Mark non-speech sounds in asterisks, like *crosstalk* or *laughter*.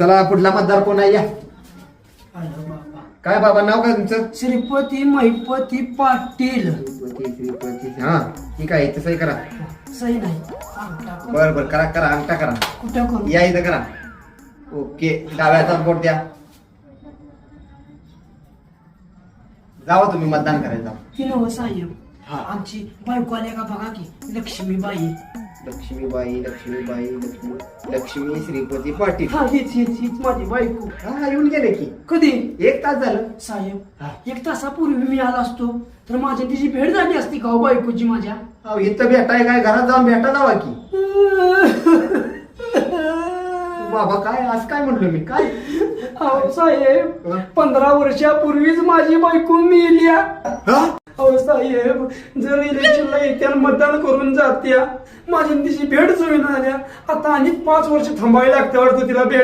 चला पुढला मतदार कोण आहे? या. बाबा. काय बाबा नाव काय तुमचं? श्रीपती महिपती पाटील. श्रीपती श्रीपती. हा ठीक आहे तसंही करा. सही नाही. अंगठा. बर बर करा करा अंगठा करा. कुठं करू? या इथं करा. ओके डाव्याचा बोट द्या. जावा तुम्ही मतदान करायला. जावा. ती नव साहेब हा. आमची बायको आल्या का बघा की लक्ष्मीबाई. लक्ष्मीबाई लक्ष्मीबाई लक्ष्मी लक्ष्मी श्रीपती पाटील. हा हीच हीच हीच माझी बायको. हा येऊन गेले की. कधी? एक तास झालं. साहेब एक तासापूर्वी मी आला असतो. तर माझ्या तिची भेट झाली असती का हो बायकोची माझ्या? अहो, इथं भेटाय काय? घरात जाऊन भेटा जावा की. बाबा काय? आज काय म्हणलो मी? काय? अहो साहेब पंधरा वर्षापूर्वीच माझी बायको मेल्या हा? साहेब जर इलेक्शनला *laughs* येत्या मतदान करून जात्या. माझी आणि तिची भेट जुळून आल्या आता आणि पाच वर्ष थांबावी लागते वाटतं तिला भेट.